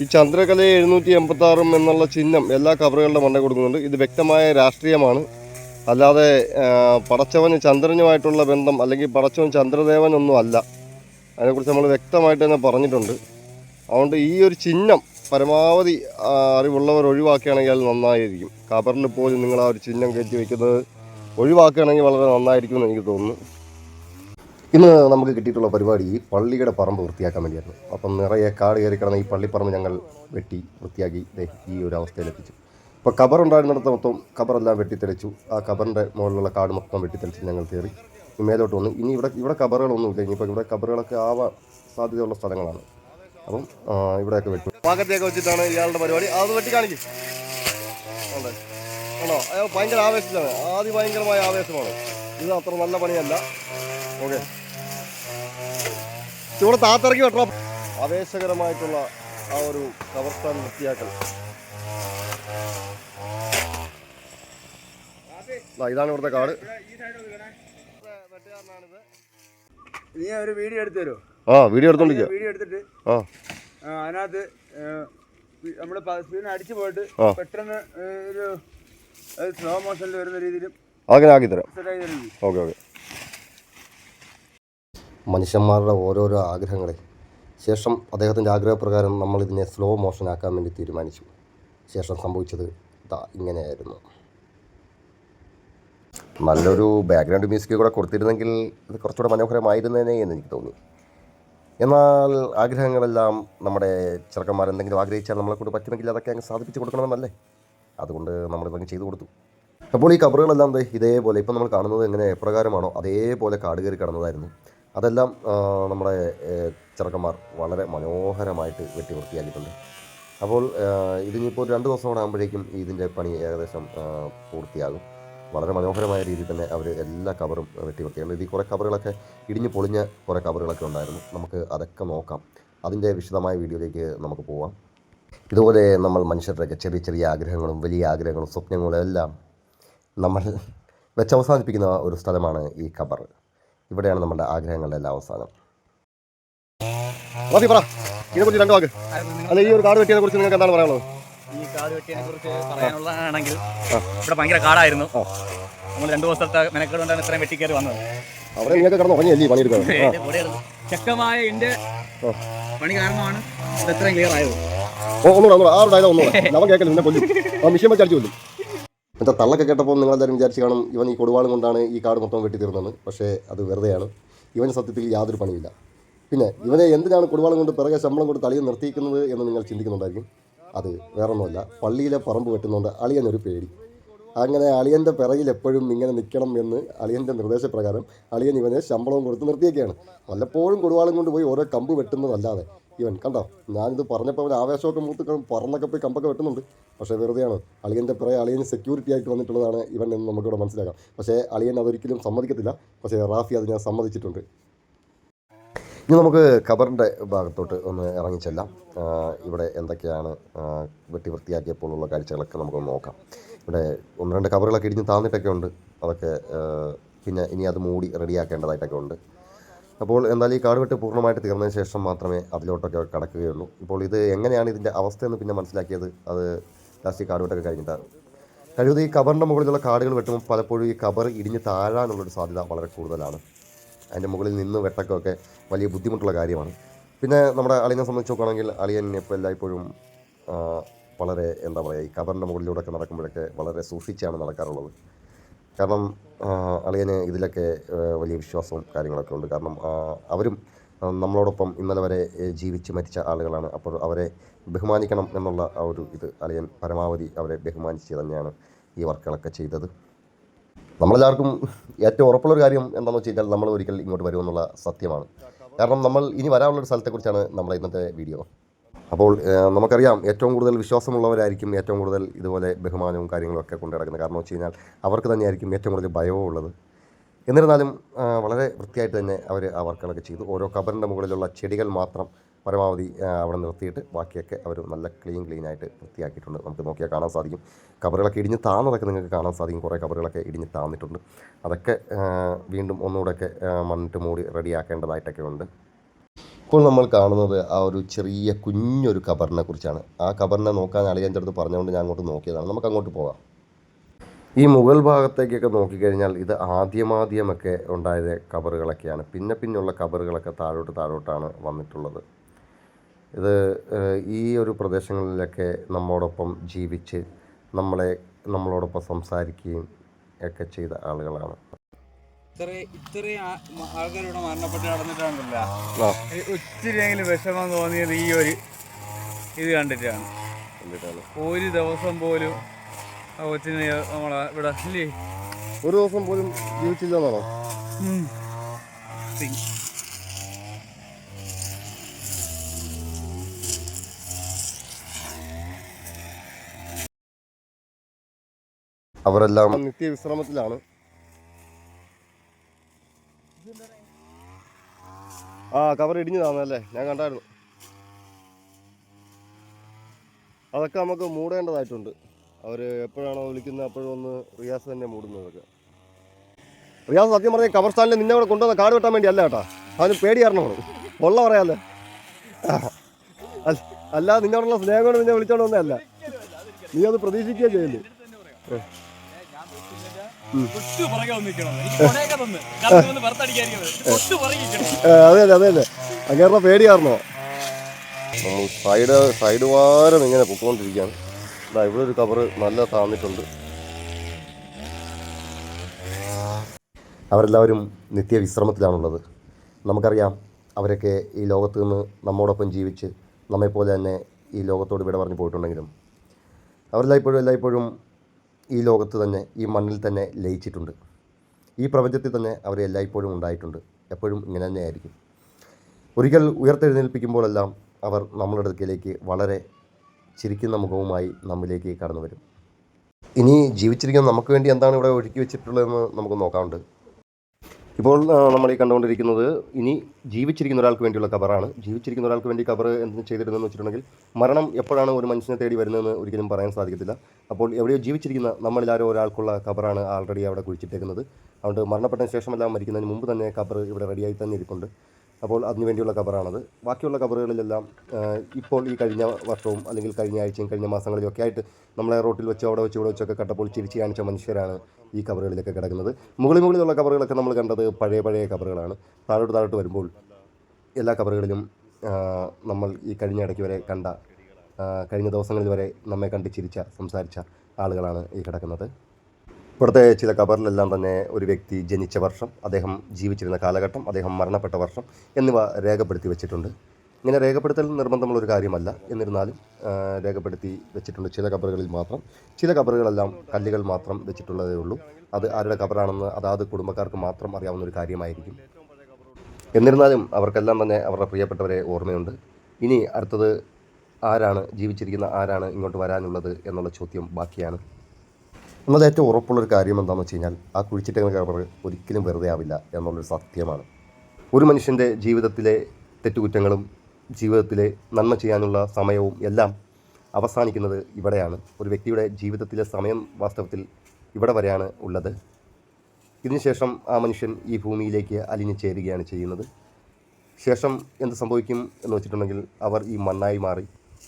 ഈ ചന്ദ്രകലയെ എഴുന്നൂറ്റി എൺപത്തി ആറും എന്നുള്ള ചിഹ്നം എല്ലാ കവറുകളുടെ മണ്ട കൊടുക്കുന്നുണ്ട്. ഇത് വ്യക്തമായ രാഷ്ട്രീയമാണ്. അല്ലാതെ പടച്ചവന് ചന്ദ്രനുമായിട്ടുള്ള ബന്ധം അല്ലെങ്കിൽ പടച്ചവൻ ചന്ദ്രദേവനൊന്നും അല്ല. അതിനെക്കുറിച്ച് നമ്മൾ വ്യക്തമായിട്ട് തന്നെ പറഞ്ഞിട്ടുണ്ട്. അതുകൊണ്ട് ഈ ഒരു ചിഹ്നം പരമാവധി അറിവുള്ളവർ ഒഴിവാക്കുകയാണെങ്കിൽ അത് നന്നായിരിക്കും. കബറിൽ പോലും നിങ്ങൾ ആ ഒരു ചിഹ്നം കയറ്റി വയ്ക്കുന്നത് ഒഴിവാക്കുകയാണെങ്കിൽ വളരെ നന്നായിരിക്കും എന്ന് എനിക്ക് തോന്നുന്നു. ഇന്ന് നമുക്ക് കിട്ടിയിട്ടുള്ള പരിപാടി പള്ളിയുടെ പറമ്പ് വൃത്തിയാക്കാൻ വേണ്ടിയായിരുന്നു. അപ്പം നിറയെ കാട് കയറി കിടന്ന ഈ പള്ളിപ്പറമ്പ് ഞങ്ങൾ വെട്ടി വൃത്തിയാക്കി ഈ ഒരു അവസ്ഥയിലെത്തിച്ചു ഇപ്പോൾ കബർ ഉണ്ടായിരുന്നിടത്ത് മൊത്തം കബറെല്ലാം വെട്ടിത്തെളിച്ചു. ആ കബറിന്റെ മുകളിലുള്ള കാട് മൊത്തം വെട്ടിത്തെളിച്ച് ഞങ്ങൾ കയറി. മേലോട്ട് വന്നു ഇനി ഇവിടെ ഇവിടെ കബറുകളൊന്നുമില്ല ഇനിയിപ്പോൾ ഇവിടെ കബറുകളൊക്കെ ആവാൻ സാധ്യതയുള്ള സ്ഥലങ്ങളാണ്. അപ്പം ഇവിടെയൊക്കെ വെട്ടു. പാകത്തെയൊക്കെ വെച്ചിട്ടാണ് ഇയാളുടെ പരിപാടി. അത് വെട്ടി കാണിക്കും. ആണോ? അയാൾ ഭയങ്കര ആവേശത്തിലാണ്. ആദ്യ ഭയങ്കരമായ ആവേശമാണ്. ഇത് അത്ര നല്ല പണിയല്ല. ഓക്കെ. ഇവിടെ താത്തിറക്കി വെട്ടോ. ആവേശകരമായിട്ടുള്ള ആ ഒരു കവർത്താൻ വൃത്തിയാക്കൽ. ദാ ഇതാണ് ഇവിടുത്തെ കാട്. നീ ഒരു വീഡിയോ എടുത്തു തരുമോ ആ വീഡിയോ എടുത്തോണ്ടിരിക്കുക വീഡിയോ എടുത്തിട്ട് ആ. അതിനകത്ത് നമ്മൾ സ്പീഡിന് അടിച്ചു പോയിട്ട് പെട്ടെന്ന് ഒരു സ്ലോ മോഷനിൽ വരുന്ന രീതിയിലും അങ്ങനെ ആക്കി തരാം ഓക്കെ ഓക്കെ. മനുഷ്യന്മാരുടെ ഓരോരോ ആഗ്രഹങ്ങളെ. ശേഷം അദ്ദേഹത്തിന്റെ ആഗ്രഹപ്രകാരം നമ്മൾ ഇതിനെ സ്ലോ മോഷൻ ആക്കാൻ വേണ്ടി തീരുമാനിച്ചു. ശേഷം സംഭവിച്ചത് ഇതാ ഇങ്ങനെയായിരുന്നു. നല്ലൊരു ബാക്ക്ഗ്രൗണ്ട് മ്യൂസിക് കൂടെ കൊടുത്തിരുന്നെങ്കിൽ ഇത് കുറച്ചുകൂടെ മനോഹരമായിരുന്നേനെ എന്ന് എനിക്ക് തോന്നി. എന്നാൽ ആഗ്രഹങ്ങളെല്ലാം നമ്മുടെ ചെറുക്കന്മാർ എന്തെങ്കിലും ആഗ്രഹിച്ചാൽ നമ്മളെ കൊണ്ട് പറ്റുമെങ്കിൽ അതൊക്കെ അങ്ങ് സാധിപ്പിച്ച് കൊടുക്കണമെന്നല്ലേ? അതുകൊണ്ട് നമ്മൾ നമ്മളിതങ്ങ് ചെയ്തു കൊടുത്തു. അപ്പോൾ ഈ കബറുകളെല്ലാം ഇതേപോലെ ഇപ്പം നമ്മൾ കാണുന്നത് എങ്ങനെ എപ്രകാരമാണോ അതേപോലെ കാട് കയറി കിടന്നതായിരുന്നു. അതെല്ലാം നമ്മുടെ ചെറുക്കന്മാർ വളരെ മനോഹരമായിട്ട് വെട്ടി വൃത്തിയാക്കിയിട്ടുണ്ട് അപ്പോൾ ഇതിനിപ്പോൾ ഒരു രണ്ട് ദിവസം കൂടെ ആകുമ്പോഴേക്കും ഇതിന്റെ പണി ഏകദേശം പൂർത്തിയാകും. വളരെ മനോഹരമായ രീതിയിൽ തന്നെ അവർ എല്ലാ കവറും വെട്ടി വൃത്തിയാക്കി ഇതിൽ കുറേ കവറുകളൊക്കെ ഇടിഞ്ഞു പൊളിഞ്ഞ കുറേ കവറുകളൊക്കെ ഉണ്ടായിരുന്നു. നമുക്ക് അതൊക്കെ നോക്കാം. അതിന്റെ വിശദമായ വീഡിയോയിലേക്ക് നമുക്ക് പോവാം. ഇതുപോലെ നമ്മൾ മനുഷ്യരുടെയൊക്കെ ചെറിയ ചെറിയ ആഗ്രഹങ്ങളും വലിയ ആഗ്രഹങ്ങളും സ്വപ്നങ്ങളും എല്ലാം നമ്മൾ വെച്ചവസാനിപ്പിക്കുന്ന ഒരു സ്ഥലമാണ് ഈ ഖബർ ഇവിടെയാണ് നമ്മുടെ ആഗ്രഹങ്ങളുടെ എല്ലാം അവസാനം. പറ. ഇതിനെക്കുറിച്ച് രണ്ട് വാക്ക്. അല്ല ഈ ഒരു കാട് വെട്ടിയതിനെ കുറിച്ച് നിങ്ങൾക്ക് എന്താണ് പറയാനുള്ളത്? ഈ കാട് വെട്ടിയതിനെ കുറിച്ച് പറയാനുള്ളതാണെങ്കിൽ ഇവിടെ ഭയങ്കര കാടായിരുന്നു. നമ്മൾ രണ്ടു ദിവസത്തെ മെനക്കേട് കൊണ്ടാണ് ഇത്രയും വെട്ടിക്കയറി വന്നത്. അവിടെ നിങ്ങൾക്ക് കിടന്ന് ഉറങ്ങിയല്ലേ പണിയെടുക്കുന്നത് ചെക്കമായ ശക്തമായ എന്റെ പണി കാരണമാണ് ഇത് ഇത്രയും ക്ലിയർ ആയത്. ഒന്നുകൂടെ ഒന്നുകൂടെ. ആ ഒരു ഡയലോഗ് ഒന്നുകൂടെ. നമ്മൾ കേൾക്കുന്നു നിന്നെ കൊല്ലും. ആ മിഷീൻ വെച്ച് അടിച്ചു കൊല്ലും. മറ്റേ തള്ളൊക്കെ കേട്ടപ്പോൾ നിങ്ങളെല്ലാവരും വിചാരിച്ച് കാണും ഇവൻ ഈ കൊടുവാളും കൊണ്ടാണ് ഈ കാട് മൊത്തം വെട്ടി തീർന്നത് പക്ഷേ അത് വെറുതെയാണ്. ഇവൻ സത്യത്തിൽ യാതൊരു പണിയില്ല പിന്നെ ഇവനെ എന്തിനാണ് കൊടുവാളും കൊണ്ട് പിറകെ ശമ്പളം കൊണ്ട് തളിയെ നിർത്തിയിരിക്കുന്നത് എന്ന് നിങ്ങൾ ചിന്തിക്കുന്നുണ്ടായിരിക്കും? അത് വേറൊന്നുമല്ല. പള്ളിയിലെ പറമ്പ് വെട്ടുന്നുണ്ട് അളിയനൊരു പേടി. അങ്ങനെ അളിയന്റെ പിറകിൽ എപ്പോഴും ഇങ്ങനെ നിൽക്കണം എന്ന് അളിയന്റെ നിർദ്ദേശപ്രകാരം അളിയൻ ഇവനെ ശമ്പളവും കൊടുത്ത് നിർത്തിയൊക്കെയാണ് വല്ലപ്പോഴും കൊടുവാളും കൊണ്ട് പോയി ഓരോ കമ്പ് വെട്ടുന്നതല്ലാതെ. ഇവൻ കണ്ടോ ഞാനിത് പറഞ്ഞപ്പോൾ അവൻ ആവേശമൊക്കെ മൂത്ത് പറന്നൊക്കെ പോയി കമ്പൊക്കെ വെട്ടുന്നുണ്ട്. പക്ഷേ വെറുതെയാണ്. അളിയന്റെ പിറകെ അളിയൻ സെക്യൂരിറ്റി ആയിട്ട് വന്നിട്ടുള്ളതാണ് ഇവൻ എന്ന് നമുക്കിവിടെ മനസ്സിലാക്കാം. പക്ഷേ അളിയൻ അതൊരിക്കലും സമ്മതിക്കത്തില്ല. പക്ഷേ റാഫി അത് ഞാൻ സമ്മതിച്ചിട്ടുണ്ട്. ഇനി നമുക്ക് ഖബറിന്റെ ഭാഗത്തോട്ട് ഒന്ന് ഇറങ്ങിച്ചെല്ലാം ഇവിടെ എന്തൊക്കെയാണ് വെട്ടി വൃത്തിയാക്കിയപ്പോഴുള്ള കാഴ്ചകളൊക്കെ നമുക്കൊന്ന് നോക്കാം. ഇവിടെ ഒന്ന് രണ്ട് കവറുകളൊക്കെ ഇടിഞ്ഞ് താന്നിട്ടൊക്കെ ഉണ്ട്. അതൊക്കെ പിന്നെ ഇനി അത് മൂടി റെഡിയാക്കേണ്ടതായിട്ടൊക്കെ ഉണ്ട്. അപ്പോൾ എന്തായാലും ഈ കാട് വെട്ട് പൂർണമായിട്ട് തീർന്നതിന് ശേഷം മാത്രമേ അതിലോട്ടൊക്കെ കടക്കുകയുള്ളൂ. ഇപ്പോൾ ഇത് എങ്ങനെയാണ് ഇതിന്റെ അവസ്ഥയെന്ന് പിന്നെ മനസ്സിലാക്കിയത്? അത് ലാസ്റ്റ് ഈ കാട് വെട്ടൊക്കെ കഴിഞ്ഞിട്ടാണ് കഴിവതും ഈ കബറിന്റെ മുകളിലുള്ള കാടുകൾ വെട്ടുമ്പോൾ പലപ്പോഴും ഈ കബർ ഇടിഞ്ഞ് താഴാനുള്ളൊരു സാധ്യത വളരെ കൂടുതലാണ്. അതിന്റെ മുകളിൽ നിന്ന് വെട്ടൊക്കെ വലിയ ബുദ്ധിമുട്ടുള്ള കാര്യമാണ്. പിന്നെ നമ്മുടെ അളിയനെ സംബന്ധിച്ച് നോക്കുകയാണെങ്കിൽ അളിയൻ ഇപ്പോൾ എല്ലായ്പ്പോഴും വളരെ എന്താ പറയുക ഈ കബറിന്റെ മുകളിലൂടെയൊക്കെ നടക്കുമ്പോഴൊക്കെ വളരെ സൂക്ഷിച്ചാണ് നടക്കാറുള്ളത്. കാരണം അളിയന് ഇതിലൊക്കെ വലിയ വിശ്വാസവും കാര്യങ്ങളൊക്കെ ഉണ്ട്. കാരണം അവരും നമ്മളോടൊപ്പം ഇന്നലെ വരെ ജീവിച്ച് മരിച്ച ആളുകളാണ്. അപ്പോൾ അവരെ ബഹുമാനിക്കണം എന്നുള്ള ആ ഒരു ഇത് അളിയൻ പരമാവധി അവരെ ബഹുമാനിച്ച് തന്നെയാണ് ഈ വർക്കുകളൊക്കെ ചെയ്തത്. നമ്മളെല്ലാവർക്കും ഏറ്റവും ഉറപ്പുള്ള ഒരു കാര്യം എന്താണെന്ന് വെച്ച് കഴിഞ്ഞാൽ നമ്മൾ ഒരിക്കൽ ഇങ്ങോട്ട് വരുമെന്നുള്ള സത്യമാണ്. കാരണം നമ്മൾ ഇനി വരാനുള്ളൊരു സ്ഥലത്തെക്കുറിച്ചാണ് നമ്മളെ ഇന്നത്തെ വീഡിയോ. അപ്പോൾ നമുക്കറിയാം ഏറ്റവും കൂടുതൽ വിശ്വാസമുള്ളവരായിരിക്കും ഏറ്റവും കൂടുതൽ ഇതുപോലെ ബഹുമാനവും കാര്യങ്ങളൊക്കെ കൊണ്ടു നടക്കുന്നത്. കാരണം വെച്ച് കഴിഞ്ഞാൽ അവർക്ക് തന്നെയായിരിക്കും ഏറ്റവും കൂടുതൽ ഭയവും ഉള്ളത്. എന്നിരുന്നാലും വളരെ വൃത്തിയായിട്ട് തന്നെ അവർ ആ വർക്കുകളൊക്കെ ചെയ്തു. ഓരോ കബറിന്റെ മുകളിലുള്ള ചെടികൾ മാത്രം പരമാവധി അവിടെ നിർത്തിയിട്ട് ബാക്കിയൊക്കെ അവർ നല്ല ക്ലീൻ ക്ലീൻ ആയിട്ട് വൃത്തിയാക്കിയിട്ടുണ്ട്. നമുക്ക് നോക്കിയാൽ കാണാൻ സാധിക്കും. കബറുകളൊക്കെ ഇടിഞ്ഞ് താന്നതൊക്കെ നിങ്ങൾക്ക് കാണാൻ സാധിക്കും. കുറേ കബറുകളൊക്കെ ഇടിഞ്ഞ് താന്നിട്ടുണ്ട്. അതൊക്കെ വീണ്ടും ഒന്നുകൂടെയൊക്കെ മണ്ണിട്ട് മൂടി റെഡിയാക്കേണ്ടതായിട്ടൊക്കെ ഉണ്ട്. ഇപ്പോൾ നമ്മൾ കാണുന്നത് ആ ഒരു ചെറിയ കുഞ്ഞൊരു കബറിനെ കുറിച്ചാണ്. ആ കബറിനെ നോക്കാൻ അളിയന്റെ അടുത്ത് പറഞ്ഞുകൊണ്ട് ഞാൻ അങ്ങോട്ട് നോക്കിയതാണ്. നമുക്ക് അങ്ങോട്ട് പോകാം. ഈ മുകൾ ഭാഗത്തേക്കൊക്കെ നോക്കിക്കഴിഞ്ഞാൽ ഇത് ആദ്യമാദ്യമൊക്കെ ഉണ്ടായത് കബറുകളൊക്കെയാണ് പിന്നെ പിന്നെയുള്ള കബറുകളൊക്കെ താഴോട്ട് താഴോട്ടാണ് വന്നിട്ടുള്ളത്. ഇത് ഈ ഒരു പ്രദേശങ്ങളിലൊക്കെ നമ്മോടൊപ്പം ജീവിച്ച് നമ്മളെ നമ്മളോടൊപ്പം സംസാരിക്കുകയും ഒക്കെ ചെയ്ത ആളുകളാണ്. ഇത്രയും മരണപ്പെട്ട് നടന്നിട്ടാണല്ലോ ഒത്തിരിയെങ്കിലും വിഷമം തോന്നിയത് ഈ ഒരു ഇത് കണ്ടിട്ടാണ്. കണ്ടിട്ടാണ്. ഒരു ദിവസം പോലും ആ കൊച്ചിനെ നമ്മളെ ഇവിടെ ഇല്ലേ? ഒരു ദിവസം പോലും ജീവിച്ചില്ലെന്നാണോ? അവരെല്ലാം നിത്യവിശ്രമത്തിലാണ്. ആ കവർ ഇടിഞ്ഞു ഇടിഞ്ഞതാണല്ലേ ഞാൻ കണ്ടായിരുന്നു. അതൊക്കെ നമുക്ക് മൂടേണ്ടതായിട്ടുണ്ട്. അവർ എപ്പോഴാണോ വിളിക്കുന്നത് അപ്പോഴും ഒന്ന് റിയാസ് തന്നെ മൂടുന്നതൊക്കെ റിയാസ് സത്യം പറഞ്ഞ കവർ സ്റ്റാൻഡിൽ നിന്നെ കൂടെ കൊണ്ടുവന്ന കാട് വെട്ടാൻ വേണ്ടി അല്ല കേട്ടാ. അതിന് പേടി കാരണമാണ് ഉള്ള പറയാല്ലേ? അല്ല- നിന്നോടുള്ള സ്നേഹം കൊണ്ട് നിന്നെ വിളിച്ചോണ്ട് വന്നതല്ല. നീ അത് പ്രതീക്ഷിക്കുകയും ചെയ്യല്ലേ ഒട്ടു പുറകെ വന്നിരിക്കണം എനിക്ക് തന്ന് കറക്റ്റ് വന്ന് പുറത്തടിക്കാതിരിക്കുന്നത് ഒട്ടു പുറകെ ഇരിക്കണം. ഏ, അതെ അതെ അതെ അതെ. അങ്ങേരുടെ പേടി സൈഡ് സൈഡ് വാരം ഇങ്ങനെ പൊക്കോണ്ടിരിക്കുകയാണ്. ഇതാ ഇവിടെ ഒരു കവറ് നല്ല താന്നിട്ടുണ്ട്. അവരെല്ലാവരും നിത്യവിശ്രമത്തിലാണുള്ളത്. നമുക്കറിയാം അവരൊക്കെ ഈ ലോകത്ത് നിന്ന് നമ്മോടൊപ്പം ജീവിച്ച് നമ്മെപ്പോലെ തന്നെ ഈ ലോകത്തോട് വിട പറഞ്ഞു പോയിട്ടുണ്ടെങ്കിലും. അവരെല്ലായ്പ്പോഴും എല്ലായ്പ്പോഴും ഈ ലോകത്ത് തന്നെ ഈ മണ്ണിൽ തന്നെ ലയിച്ചിട്ടുണ്ട്. ഈ പ്രപഞ്ചത്തിൽ തന്നെ അവർ എല്ലായ്പ്പോഴും ഉണ്ടായിട്ടുണ്ട്. എപ്പോഴും ഇങ്ങനെ തന്നെയായിരിക്കും. ഒരിക്കൽ ഉയർത്തെഴുന്നേൽപ്പിക്കുമ്പോഴെല്ലാം അവർ നമ്മളുടെ അടുക്കലേക്ക് വളരെ ചിരിക്കുന്ന മുഖവുമായി നമ്മിലേക്ക് കടന്നു വരും ഇനി ജീവിച്ചിരിക്കുന്ന നമുക്ക് വേണ്ടി എന്താണ് ഇവിടെ ഒഴുക്കി വെച്ചിട്ടുള്ളതെന്ന് നമുക്ക് നോക്കാറുണ്ട് ഇപ്പോൾ നമ്മൾ ഈ കണ്ടുകൊണ്ടിരിക്കുന്നത് ഇനി ജീവിച്ചിരിക്കുന്ന ഒരാൾക്ക് വേണ്ടിയുള്ള കവറാണ് ജീവിച്ചിരിക്കുന്ന ഒരാൾക്ക് വേണ്ടി കവർ എന്ത് ചെയ്തിരുന്നതെന്ന് വെച്ചിട്ടുണ്ടെങ്കിൽ മരണം എപ്പോഴാണ് ഒരു മനുഷ്യനെ തേടി വരുന്നതെന്ന് ഒരിക്കലും പറയാൻ സാധിക്കത്തില്ല. അപ്പോൾ എവിടെയോ ജീവിച്ചിരിക്കുന്ന നമ്മളിൽ ആരോ ഒരാൾക്കുള്ള കബറാണ് ആൾറെഡി അവിടെ കുഴിച്ചിട്ടേക്കുന്നത്. അതുകൊണ്ട് മരണപ്പെട്ടതിന് ശേഷമെല്ലാം മരിക്കുന്നതിന് മുമ്പ് തന്നെ കബർ ഇവിടെ റെഡിയായി തന്നെ ഇരിപ്പുണ്ട്. അപ്പോൾ അതിനുവേണ്ടിയുള്ള കബറാണത്. ബാക്കിയുള്ള കബറുകളിലെല്ലാം ഇപ്പോൾ ഈ കഴിഞ്ഞ വർഷവും അല്ലെങ്കിൽ കഴിഞ്ഞ ആഴ്ചയും കഴിഞ്ഞ മാസങ്ങളിലും ഒക്കെ ആയിട്ട് നമ്മളെ റോട്ടിൽ വെച്ച് അവിടെ വെച്ച് ഇവിടെ വെച്ചൊക്കെ കട്ടപ്പോൾ ചിരിച്ച് കാണിച്ച മനുഷ്യരാണ് ഈ കബറുകളിലൊക്കെ കിടക്കുന്നത്. മുകളിൽ മുകളിലുള്ള കവറുകളൊക്കെ നമ്മൾ കണ്ടത് പഴയ പഴയ കവറുകളാണ്. താഴോട്ട് താഴോട്ട് വരുമ്പോൾ എല്ലാ കവറുകളിലും നമ്മൾ ഈ കഴിഞ്ഞ ഇടയ്ക്ക് വരെ കണ്ട കഴിഞ്ഞ ദിവസങ്ങളിൽ വരെ നമ്മെ കണ്ട് ചിരിച്ച സംസാരിച്ച ആളുകളാണ് ഈ കിടക്കുന്നത്. ഇവിടുത്തെ ചില കബറിലെല്ലാം തന്നെ ഒരു വ്യക്തി ജനിച്ച വർഷം അദ്ദേഹം ജീവിച്ചിരുന്ന കാലഘട്ടം അദ്ദേഹം മരണപ്പെട്ട വർഷം എന്നിവ രേഖപ്പെടുത്തി വെച്ചിട്ടുണ്ട്. ഇങ്ങനെ രേഖപ്പെടുത്തൽ നിർബന്ധമുള്ള ഒരു കാര്യമല്ല. എന്നിരുന്നാലും രേഖപ്പെടുത്തി വെച്ചിട്ടുണ്ട് ചില കബറുകളിൽ മാത്രം. ചില കബറുകളെല്ലാം കല്ലുകൾ മാത്രം വെച്ചിട്ടുള്ളതേ ഉള്ളൂ. അത് ആരുടെ കബറാണെന്ന് അതാത് കുടുംബക്കാർക്ക് മാത്രം അറിയാവുന്ന ഒരു കാര്യമായിരിക്കും. എന്നിരുന്നാലും അവർക്കെല്ലാം തന്നെ അവരുടെ പ്രിയപ്പെട്ടവരെ ഓർമ്മയുണ്ട്. ഇനി അടുത്തത് ആരാണ് ജീവിച്ചിരിക്കുന്ന ആരാണ് ഇങ്ങോട്ട് വരാനുള്ളത് എന്നുള്ള ചോദ്യം ബാക്കിയാണ്. എന്നാൽ ഏറ്റവും ഉറപ്പുള്ളൊരു കാര്യം എന്താണെന്ന് വെച്ച് കഴിഞ്ഞാൽ ആ കുഴിച്ചിട്ടുന്ന കബർ ഒരിക്കലും വെറുതെ ആവില്ല എന്നുള്ളൊരു സത്യമാണ്. ഒരു മനുഷ്യന്റെ ജീവിതത്തിലെ തെറ്റുകുറ്റങ്ങളും ജീവിതത്തിലെ നന്മ ചെയ്യാനുള്ള സമയവും എല്ലാം അവസാനിക്കുന്നത് ഇവിടെയാണ്. ഒരു വ്യക്തിയുടെ ജീവിതത്തിലെ സമയം വാസ്തവത്തിൽ ഇവിടെ വരെയാണ് ഉള്ളത്. ഇതിനുശേഷം ആ മനുഷ്യൻ ഈ ഭൂമിയിലേക്ക് അലിഞ്ഞു ചേരുകയാണ് ചെയ്യുന്നത്. ശേഷം എന്ത് സംഭവിക്കും എന്ന് വെച്ചിട്ടുണ്ടെങ്കിൽ അവർ ഈ മണ്ണായി മാറി.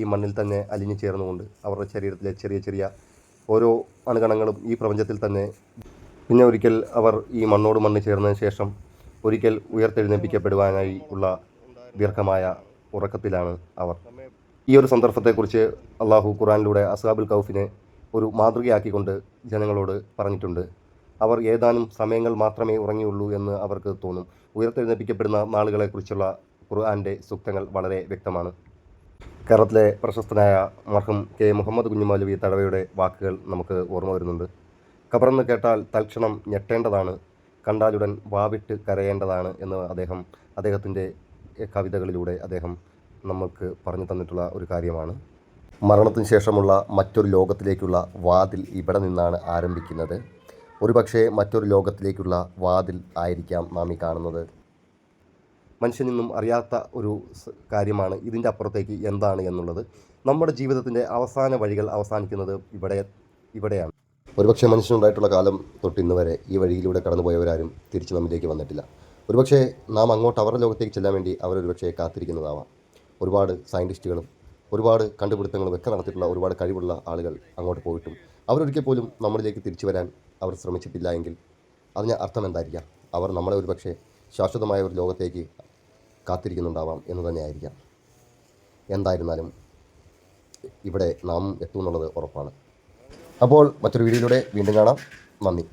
ഈ മണ്ണിൽ തന്നെ അലിഞ്ഞു ചേർന്നുകൊണ്ട് അവരുടെ ശരീരത്തിലെ ചെറിയ ചെറിയ ഓരോ അണുഗണങ്ങളും ഈ പ്രപഞ്ചത്തിൽ തന്നെ പിന്നെ ഒരിക്കൽ അവർ ഈ മണ്ണോട് മണ്ണ് ചേർന്നതിന് ശേഷം ഒരിക്കൽ ഉയർത്തെഴുന്നേൽപ്പിക്കപ്പെടുവാനായി ഉള്ള ദീർഘമായ ഉറക്കത്തിലാണ് അവർ. ഈ ഒരു സന്ദർഭത്തെക്കുറിച്ച് അള്ളാഹു ഖുറാനിലൂടെ അസ്ഹാബുൽ കൗഫിനെ ഒരു മാതൃകയാക്കിക്കൊണ്ട് ജനങ്ങളോട് പറഞ്ഞിട്ടുണ്ട്. അവർ ഏതാനും സമയങ്ങൾ മാത്രമേ ഉറങ്ങിയുള്ളൂ എന്ന് അവർക്ക് തോന്നും. ഉയർത്തെഴുന്നേൽപ്പിക്കപ്പെടുന്ന നാളുകളെക്കുറിച്ചുള്ള ഖുർആാന്റെ സൂക്തങ്ങൾ വളരെ വ്യക്തമാണ്. കേരളത്തിലെ പ്രശസ്തനായ മർഹം കെ മുഹമ്മദ് കുഞ്ഞുമാലുവി തടവയുടെ വാക്കുകൾ നമുക്ക് ഓർമ്മ വരുന്നുണ്ട്. ഖബറെന്ന് കേട്ടാൽ തൽക്ഷണം ഞെട്ടേണ്ടതാണ് കണ്ടാലുടൻ വാവിട്ട് കരയേണ്ടതാണ് എന്ന് അദ്ദേഹം അദ്ദേഹത്തിന്റെ കവിതകളിലൂടെ അദ്ദേഹം നമ്മൾക്ക് പറഞ്ഞു തന്നിട്ടുള്ള ഒരു കാര്യമാണ്. മരണത്തിന് ശേഷമുള്ള മറ്റൊരു ലോകത്തിലേക്കുള്ള വാതിൽ ഇവിടെ നിന്നാണ് ആരംഭിക്കുന്നത്. ഒരുപക്ഷെ മറ്റൊരു ലോകത്തിലേക്കുള്ള വാതിൽ ആയിരിക്കാം നാം ഈ കാണുന്നത്. മനുഷ്യനിന്നും അറിയാത്ത ഒരു കാര്യമാണ് ഇതിന്റെ അപ്പുറത്തേക്ക് എന്താണ് എന്നുള്ളത്. നമ്മുടെ ജീവിതത്തിന്റെ അവസാന വഴികൾ അവസാനിക്കുന്നത് ഇവിടെ ഇവിടെയാണ്. ഒരുപക്ഷെ മനുഷ്യനുണ്ടായിട്ടുള്ള കാലം തൊട്ട് ഇന്ന് വരെ ഈ വഴിയിലൂടെ കടന്നുപോയവരാരും തിരിച്ചു നമ്മിലേക്ക് വന്നിട്ടില്ല. ഒരുപക്ഷെ നാം അങ്ങോട്ട് അവരുടെ ലോകത്തേക്ക് ചെല്ലാൻ വേണ്ടി അവരൊരുപക്ഷെ കാത്തിരിക്കുന്നതാവാം. ഒരുപാട് സയന്റിസ്റ്റുകളും ഒരുപാട് കണ്ടുപിടുത്തങ്ങളും ഒക്കെ നടത്തിയിട്ടുള്ള ഒരുപാട് കഴിവുള്ള ആളുകൾ അങ്ങോട്ട് പോയിട്ടും അവരൊരിക്കൽ പോലും നമ്മളിലേക്ക് തിരിച്ചു വരാൻ അവർ ശ്രമിച്ചിട്ടില്ല എങ്കിൽ അതിന് അർത്ഥം എന്തായിരിക്കാം? അവർ നമ്മളെ ഒരുപക്ഷെ ശാശ്വതമായ ഒരു ലോകത്തേക്ക് കാത്തിരിക്കുന്നുണ്ടാവാം എന്ന് തന്നെയായിരിക്കാം. എന്തായിരുന്നാലും ഇവിടെ നാം എത്തുമെന്നുള്ളത് ഉറപ്പാണ്. അപ്പോൾ മറ്റൊരു വീഡിയോയിലൂടെ വീണ്ടും കാണാം. നന്ദി.